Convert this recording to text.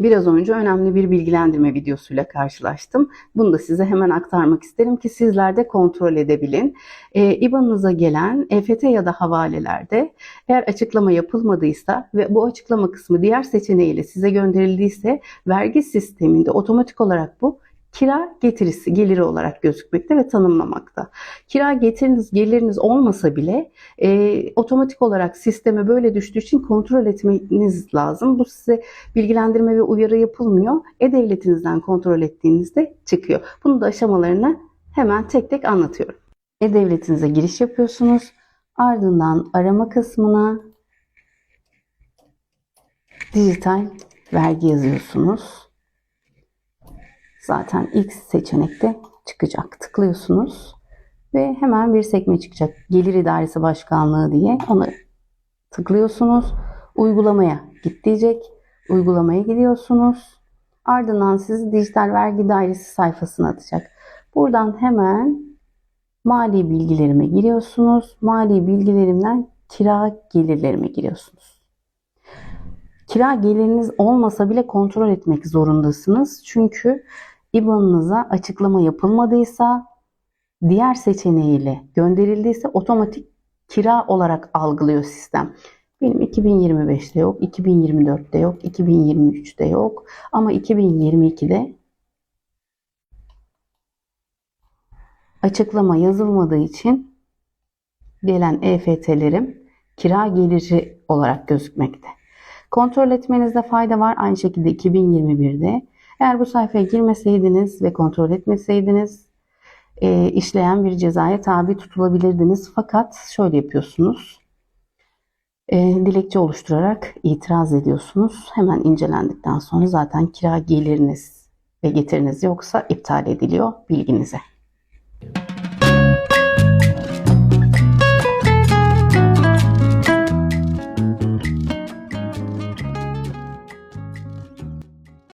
Biraz önce önemli bir bilgilendirme videosuyla karşılaştım. Bunu da size hemen aktarmak isterim ki sizler de kontrol edebilin. E, İBAN'ınıza gelen EFT ya da havalelerde eğer açıklama yapılmadıysa ve bu açıklama kısmı diğer seçeneğiyle size gönderildiyse vergi sisteminde otomatik olarak bu kira getirisi, geliri olarak gözükmekte ve tanımlamakta. Kira getiriniz, geliriniz olmasa bile e, otomatik olarak sisteme böyle düştüğü için kontrol etmeniz lazım. Bu size bilgilendirme ve uyarı yapılmıyor. E-Devletinizden kontrol ettiğinizde çıkıyor. Bunun da aşamalarını hemen tek tek anlatıyorum. E-Devletinize giriş yapıyorsunuz. Ardından arama kısmına dijital vergi yazıyorsunuz. Zaten ilk seçenekte çıkacak. Tıklıyorsunuz ve hemen bir sekme çıkacak. Gelir İdaresi Başkanlığı diye ona tıklıyorsunuz. Uygulamaya git diyecek. Uygulamaya gidiyorsunuz. Ardından sizi dijital vergi dairesi sayfasına atacak. Buradan hemen mali bilgilerime giriyorsunuz. Mali bilgilerimden kira gelirlerime giriyorsunuz. Kira geliriniz olmasa bile kontrol etmek zorundasınız. Çünkü IBAN'ınıza açıklama yapılmadıysa diğer seçeneğiyle gönderildiyse otomatik kira olarak algılıyor sistem. Benim 2025'te yok, 2024'te yok, 2023'te yok ama 2022'de açıklama yazılmadığı için gelen EFT'lerim kira geliri olarak gözükmekte. Kontrol etmenizde fayda var. Aynı şekilde 2021'de eğer bu sayfaya girmeseydiniz ve kontrol etmeseydiniz e, işleyen bir cezaya tabi tutulabilirdiniz. Fakat şöyle yapıyorsunuz. E, dilekçe oluşturarak itiraz ediyorsunuz. Hemen incelendikten sonra zaten kira geliriniz ve getiriniz yoksa iptal ediliyor bilginize.